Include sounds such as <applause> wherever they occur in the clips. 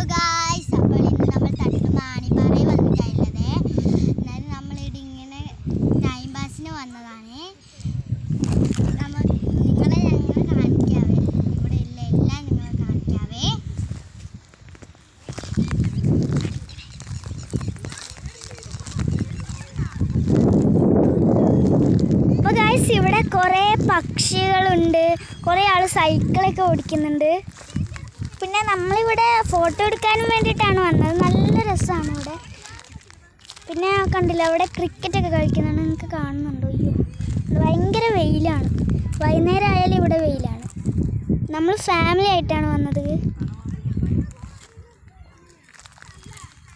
Hello guys അപ്പോൾ ഇന്ന് നമ്മൾ തട്ട് മാണിപ്പാറയിൽ വന്നിട്ടുള്ളത് എന്നാലും നമ്മളിവിടെ ഇങ്ങനെ ടൈം പാസിന് വന്നതാണ്. നമ്മൾ നിങ്ങളെ ഞങ്ങൾ കാണിക്കാവേ. ഇവിടെ ഉള്ള എല്ലാം നിങ്ങളെ കാണിക്കാവേ. അപ്പോൾ ഗായ്സ് ഇവിടെ കുറേ പക്ഷികളുണ്ട്. കുറേ ആൾ സൈക്കിളൊക്കെ ഓടിക്കുന്നുണ്ട്. പിന്നെ നമ്മളിവിടെ ഫോട്ടോ എടുക്കാനും വേണ്ടിയിട്ടാണ് വന്നത്. നല്ല രസമാണ് ഇവിടെ. പിന്നെ കണ്ടില്ല അവിടെ ക്രിക്കറ്റൊക്കെ കളിക്കുന്നുണ്ട് നിങ്ങൾക്ക് കാണുന്നുണ്ടോ? അയ്യോ ഭയങ്കര വെയിലാണ്. വൈകുന്നേരം ആയാലും ഇവിടെ വെയിലാണ്. നമ്മൾ ഫാമിലി ആയിട്ടാണ് വന്നത്.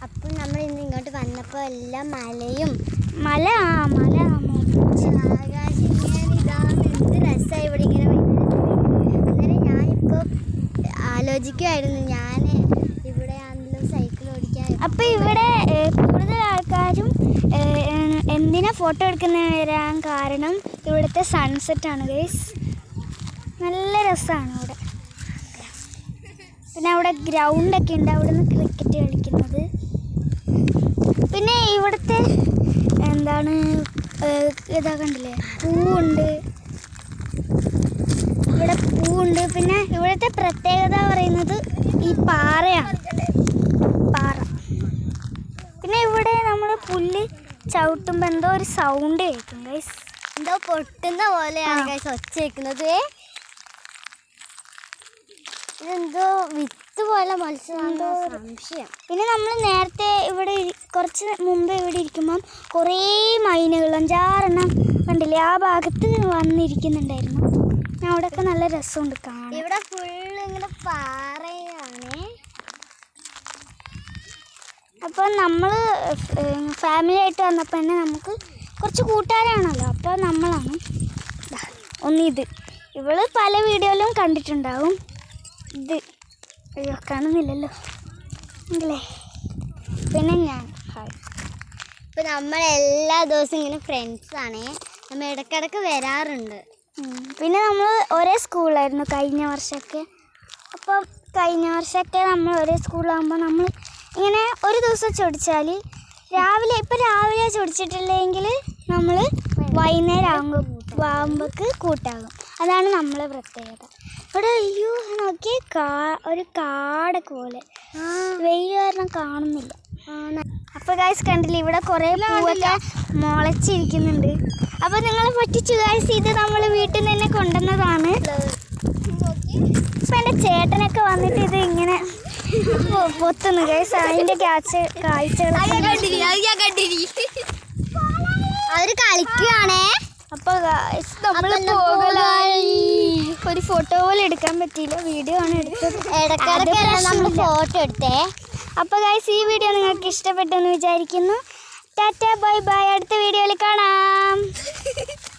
അപ്പം നമ്മൾ ഇന്ന് ഇങ്ങോട്ട് വന്നപ്പോൾ എല്ലാം മലയും മല ആ മല ആകാശം ഇങ്ങനെ ഇതാണ് എന്ത് രസമായി ഇവിടെ ഇങ്ങനെ അന്നേരം ഞാനിപ്പോൾ ആലോചിക്കുമായിരുന്നു ഞാൻ ഇവിടെ ആണെങ്കിലും സൈക്കിൾ ഓടിക്കാൻ. അപ്പോൾ ഇവിടെ കൂടുതൽ ആൾക്കാരും എന്തിനാ ഫോട്ടോ എടുക്കുന്ന വരാൻ കാരണം ഇവിടുത്തെ സൺസെറ്റ് ആണ് ഗൈസ് നല്ല രസമാണ് ഇവിടെ പിന്നെ അവിടെ ഗ്രൗണ്ടൊക്കെ ഉണ്ട് അവിടെ നിന്ന് ക്രിക്കറ്റ് കളിക്കുന്നത്. പിന്നെ ഇവിടുത്തെ എന്താണ് ഇതാ കണ്ടില്ലേ? പൂവുണ്ട്. ഇവിടെ പൂവുണ്ട്. പിന്നെ ഇവിടുത്തെ പ്രത്യേകത പറയുന്നത് ഈ പാറയാണ്. പാറ. പിന്നെ ഇവിടെ നമ്മൾ പുല്ല് ചവിട്ടുമ്പോൾ എന്തോ ഒരു സൗണ്ട് കേൾക്കും ഗൈസ് എന്തോ പൊട്ടുന്ന പോലെയാണ് ഗൈസ് ഒച്ച കേൾക്കുന്നത് ഇതെന്തോ വിത്ത് പോലെ മത്സ്യം സംശയം. പിന്നെ നമ്മൾ നേരത്തെ ഇവിടെ കുറച്ച് മുമ്പ് ഇവിടെ ഇരിക്കുമ്പം കുറേ മൈനുകൾ അഞ്ചാറെണ്ണം കണ്ടില്ലേ ആ ഭാഗത്ത് വന്നിരിക്കുന്നുണ്ടായിരുന്നു. ഞാൻ അവിടെയൊക്കെ നല്ല രസമുണ്ട് കാണാൻ. ഇവിടെ ഫുള്ള് ഇങ്ങനെ പാറയാണ്. അപ്പോൾ നമ്മൾ ഫാമിലി ആയിട്ട് വന്നപ്പോൾ തന്നെ നമുക്ക് കുറച്ച് കൂട്ടുകാരാണല്ലോ. അപ്പോൾ നമ്മളാണ് ഒന്നിത്. ഇവൾ പല വീഡിയോയിലും കണ്ടിട്ടുണ്ടാവും. ഇത്. അയ്യോ കാണുന്നില്ലല്ലോ. അല്ലേ പിന്നെ ഞാൻ ഹായ്. ഇപ്പം നമ്മൾ എല്ലാ ദിവസവും ഇങ്ങനെ ഫ്രണ്ട്സാണ് നമ്മൾ ഇടയ്ക്കിടയ്ക്ക് വരാറുണ്ട്. പിന്നെ നമ്മൾ ഒരേ സ്കൂളിലായിരുന്നു കഴിഞ്ഞ വർഷമൊക്കെ. അപ്പം കഴിഞ്ഞ വർഷമൊക്കെ നമ്മൾ ഒരേ സ്കൂളിലാകുമ്പോൾ നമ്മൾ ഇങ്ങനെ ഒരു ദിവസം ചൊടിച്ചാൽ രാവിലെ ഇപ്പം രാവിലെ ചൊടിച്ചിട്ടില്ലെങ്കിൽ നമ്മൾ വൈകുന്നേരം ആകുമ്പോൾ ആകുമ്പോൾക്ക് കൂട്ടാകും. അതാണ് നമ്മളെ പ്രത്യേകത. ഇവിടെ അയ്യോ നോക്കി കാ ഒരു കാടൊക്കെ പോലെ. വെയിൽ കാരണം കാണുന്നില്ല. അപ്പൊ ഗായ്സ് കണ്ടില്ല ഇവിടെ കുറെ പൂവൊക്കെ മുളച്ചിരിക്കുന്നുണ്ട്. അപ്പൊ നിങ്ങൾ പറ്റിച്ചു ഗായ്സ് ഇത് നമ്മൾ വീട്ടിൽ നിന്ന് തന്നെ കൊണ്ടുവന്നതാണ്. ഇപ്പൊ എന്റെ ചേട്ടനൊക്കെ വന്നിട്ട് ഇത് ഇങ്ങനെ പൊത്തുന്നു ഗൈസ് അതിന്റെ കാഴ്ച കാഴ്ചകൾ അവർ കളിക്കുകയാണേ അപ്പൊ guys, നമ്മൾ പോകലായി. ഒരു ഫോട്ടോ പോലെ എടുക്കാൻ പറ്റിയില്ല. വീഡിയോ ആണ് എടുത്തത്. നമ്മൾ ഫോട്ടോ എടുത്തേ? അപ്പൊ ഗൈസ് ഈ വീഡിയോ നിങ്ങൾക്ക് ഇഷ്ടപ്പെട്ടെന്ന് വിചാരിക്കുന്നു. Tata bye bye. അടുത്ത വീഡിയോയിൽ കാണാം. <laughs>